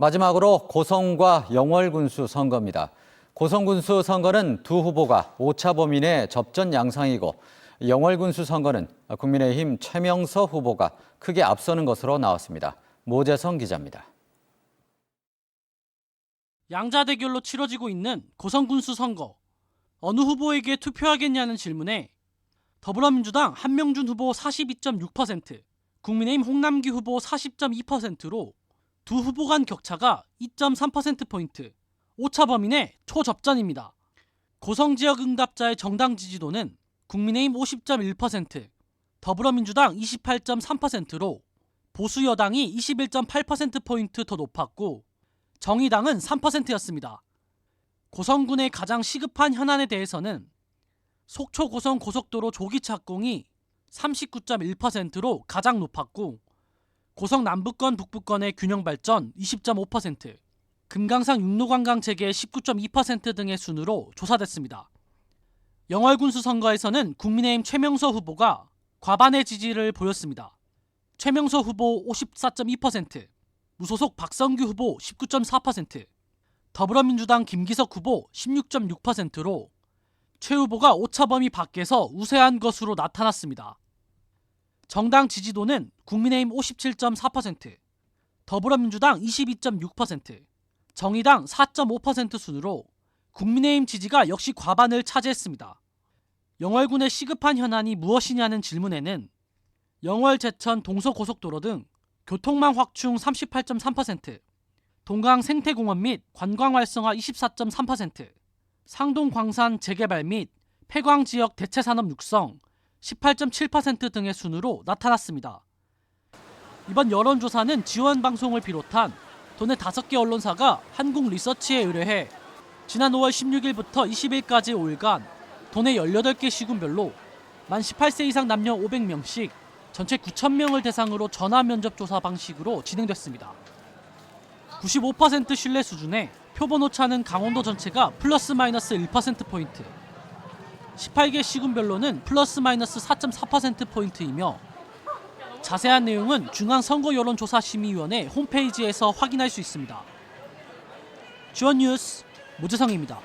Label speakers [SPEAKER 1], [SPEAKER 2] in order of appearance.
[SPEAKER 1] 마지막으로 고성과 영월군수 선거입니다. 고성군수 선거는 두 후보가 오차 내 접전 양상이고 영월군수 선거는 국민의힘 최명서 후보가 크게 앞서는 것으로 나왔습니다. 모재성 기자입니다.
[SPEAKER 2] 양자 대결로 치러지고 있는 고성군수 선거. 어느 후보에게 투표하겠냐는 질문에 더불어민주당 한명준 후보 42.6%, 국민의힘 홍남기 후보 40.2%로 두 후보 간 격차가 2.3%포인트, 오차 범위 내 초접전입니다. 고성 지역 응답자의 정당 지지도는 국민의힘 50.1%, 더불어민주당 28.3%로 보수 여당이 21.8%포인트 더 높았고 정의당은 3%였습니다. 고성군의 가장 시급한 현안에 대해서는 속초 고성 고속도로 조기 착공이 39.1%로 가장 높았고 고성 남부권 북부권의 균형 발전 20.5%, 금강산 육로관광 체계 19.2% 등의 순으로 조사됐습니다. 영월군수 선거에서는 국민의힘 최명서 후보가 과반의 지지를 보였습니다. 최명서 후보 54.2%, 무소속 박성규 후보 19.4%, 더불어민주당 김기석 후보 16.6%로 최 후보가 오차범위 밖에서 우세한 것으로 나타났습니다. 정당 지지도는 국민의힘 57.4%, 더불어민주당 22.6%, 정의당 4.5% 순으로 국민의힘 지지가 역시 과반을 차지했습니다. 영월군의 시급한 현안이 무엇이냐는 질문에는 영월 제천 동서고속도로 등 교통망 확충 38.3%, 동강 생태공원 및 관광 활성화 24.3%, 상동 광산 재개발 및 폐광 지역 대체 산업 육성 18.7% 등의 순으로 나타났습니다. 이번 여론조사는 지원 방송을 비롯한 도내 5개 언론사가 한국 리서치에 의뢰해 지난 5월 16일부터 20일까지 5일간 도내 18개 시군별로 만 18세 이상 남녀 500명씩 전체 9,000명을 대상으로 전화 면접 조사 방식으로 진행됐습니다. 95% 신뢰 수준에 표본 오차는 강원도 전체가 플러스 마이너스 1%포인트, 18개 시군별로는 플러스 마이너스 4.4%포인트이며 자세한 내용은 중앙선거여론조사심의위원회 홈페이지에서 확인할 수 있습니다. 주원 뉴스 모재성입니다.